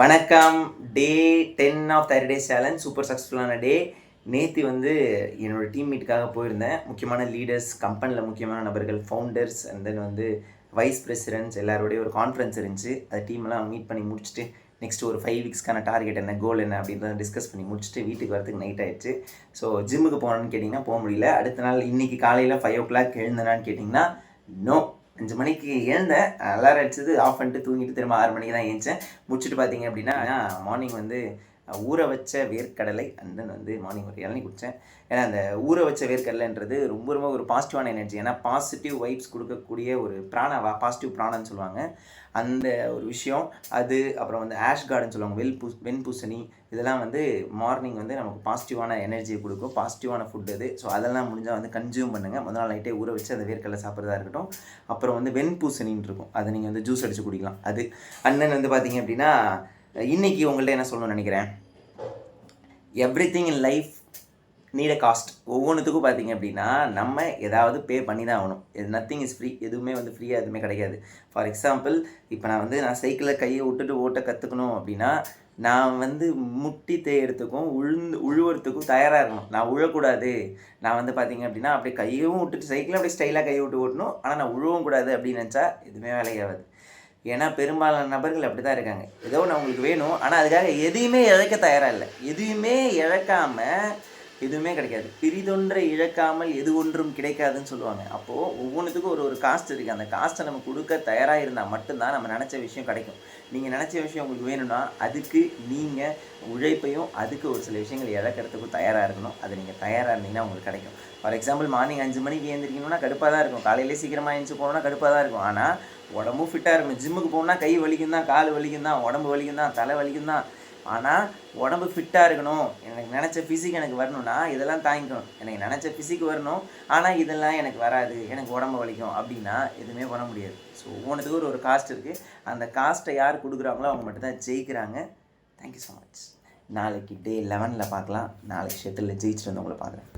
வணக்கம். Day ten of thirty days challenge super சக்ஸஸ்ஃபுல்லான day நேற்று வந்து என்னோட டீம் மீட்டுக்காக போயிருந்தேன். முக்கியமான லீடர்ஸ் கம்பெனியில் முக்கியமான நபர்கள் ஃபவுண்டர்ஸ் அண்ட் தென் வந்து வைஸ் பிரசிடென்ட்ஸ் எல்லாரோடைய ஒரு கான்ஃபரன்ஸ் இருந்துச்சு. அந்த டீம்லாம் மீட் பண்ணி முடிச்சுட்டு நெக்ஸ்ட் ஒரு ஃபைவ் வீக்ஸ்க்கான டார்கெட் என்ன கோல் என்ன அப்படின்றத டிஸ்கஸ் பண்ணி முடிச்சுட்டு வீட்டுக்கு வரதுக்கு நைட் ஆயிடுச்சு. ஸோ ஜிம்முக்கு போகணுன்னு கேட்டிங்கன்னா போக முடியல. அடுத்த நாள் இன்றைக்கி காலையில் ஃபைவ் ஓ கிளாக் எழுந்தனான்னு கேட்டிங்கன்னா நோ அஞ்சு மணிக்கு எழுந்தேன். அலாரம் அடிச்சது ஆஃப் பண்ணிட்டு தூங்கிட்டு திரும்ப ஆறு மணிக்கு தான் எழுந்தேன் முடிச்சுட்டு பார்த்தீங்க அப்படின்னா மார்னிங் வந்து ஊற வச்ச வேர்க்கடலை அண்ட் தென் வந்து மார்னிங் ஒரு இளநி குடித்தேன் ஏன்னா அந்த ஊற வச்ச வேர்க்கடலைன்றது ரொம்ப ரொம்ப ஒரு பாசிட்டிவான எனர்ஜி ஏன்னா பாசிட்டிவ் வைப்ஸ் கொடுக்கக்கூடிய ஒரு பிராணவா பாசிட்டிவ் பிராணன்னு சொல்லுவாங்க. அந்த ஒரு விஷயம் அது அப்புறம் வந்து ஆஷ் கார்டன் சொல்லுவாங்க வெல் பூ வெண்பூசணி. இதெல்லாம் வந்து மார்னிங் வந்து நமக்கு பாசிட்டிவான எனர்ஜியை கொடுக்கும். பாசிட்டிவான ஃபுட் அது. ஸோ அதெல்லாம் முடிஞ்சால் வந்து கன்சியூம் பண்ணுங்கள் முதல் நாள் நைட்டே ஊற வச்சு அந்த வேர்க்கடலை சாப்பிட்றதா இருக்கட்டும். அப்புறம் வந்து வெண்பூசணின்னு இருக்கும். அதை நீங்கள் வந்து ஜூஸ் அடித்து குடிக்கலாம். அது. அண்ணன் வந்து பார்த்தீங்க அப்படின்னா இன்னைக்கு உங்கள்ட்ட என்ன சொல்லணும்னு நினைக்கிறேன்? Everything in life need a cost ஒவ்வொன்றுத்துக்கும் பார்த்தீங்க அப்படின்னா நம்ம ஏதாவது பே பண்ணி தான் ஆகணும். இது நத்திங் இஸ் ஃப்ரீ எதுவுமே வந்து ஃப்ரீயாக எதுவுமே கிடைக்காது ஃபார் எக்ஸாம்பிள் இப்போ நான் வந்து நான் சைக்கிளில் கையை விட்டுட்டு ஓட்ட கற்றுக்கணும் அப்படின்னா நான் வந்து முட்டி தேயறதுக்கும் உழுந்து உழுவுறதுக்கும் தயாராக இருக்கணும். நான் உழக்கூடாது. நான் வந்து பார்த்தீங்க அப்படின்னா அப்படியே கையும் விட்டுட்டு சைக்கிளில் அப்படியே ஸ்டைலாக கையை விட்டு ஓட்டணும். ஆனால் நான் உழவும் கூடாது அப்படின்னு நினச்சா எதுவுமே வேலையாகாது ஏன்னா பெரும்பாலான நபர்கள் அப்படி தான் இருக்காங்க. ஏதோ ஒன்று அவங்களுக்கு வேணும். ஆனால் அதுக்காக எதையுமே இழக்க தயாராக இல்லை. எதையுமே இழக்காமல் எதுவுமே கிடைக்காது. பிரிதொன்றை இழக்காமல் எது ஒன்றும் கிடைக்காதுன்னு சொல்லுவாங்க. அப்போது ஒவ்வொன்றுத்துக்கும் ஒரு ஒரு காஸ்ட் இருக்குது அந்த காஸ்ட்டை நம்ம கொடுக்க தயாராக இருந்தால் மட்டும்தான் நம்ம நினச்ச விஷயம் கிடைக்கும். நீங்கள் நினச்ச விஷயம் உங்களுக்கு வேணும்னா அதுக்கு நீங்கள் உழைப்பையும் அதுக்கு ஒரு சில விஷயங்கள் இழக்கிறதுக்கும் தயாராக இருக்கணும். அது நீங்கள் தயாராக இருந்தீங்கன்னா உங்களுக்கு கிடைக்கும். ஃபார் எக்ஸாம்பிள் மார்னிங் அஞ்சு மணிக்கு எழுந்திரிக்கணும்னா கடுப்பாக தான் இருக்கும். காலையிலே சீக்கிரமாக எழுந்துச்சு போகணும்னா கடுப்பாக தான் இருக்கும். ஆனால் உடம்பும் ஃபிட்டாக இருக்கணும். ஜிம்முக்கு போகணுன்னா கை வலிக்கும் தான் கால் வலிக்கும் தான் உடம்பு வலிக்கும் தான் தலை வலிக்கும் தான் ஆனால் உடம்பு ஃபிட்டாக இருக்கணும். எனக்கு நினச்ச ஃபிசிக் எனக்கு வரணும்னா இதெல்லாம் தாங்கிக்கணும். எனக்கு நினச்ச ஃபிசிக் வரணும். ஆனால் இதெல்லாம் எனக்கு வராது. எனக்கு உடம்பு வலிக்கும். அப்படின்னா எதுவுமே பண்ண முடியாது. ஸோ ஒவ்வொன்றுத்துக்கும் ஒரு ஒரு காஸ்ட் இருக்குது அந்த காஸ்ட்டை யார் கொடுக்குறாங்களோ அவங்க மட்டும்தான் ஜெயிக்கிறாங்க. தேங்க்யூ ஸோ மச் நாளைக்கு டே லெவனில் பார்க்கலாம். நாளைக்கு ஷெட்டில் ஜெயிச்சுட்டு வந்து உங்களை பார்க்குறேன்.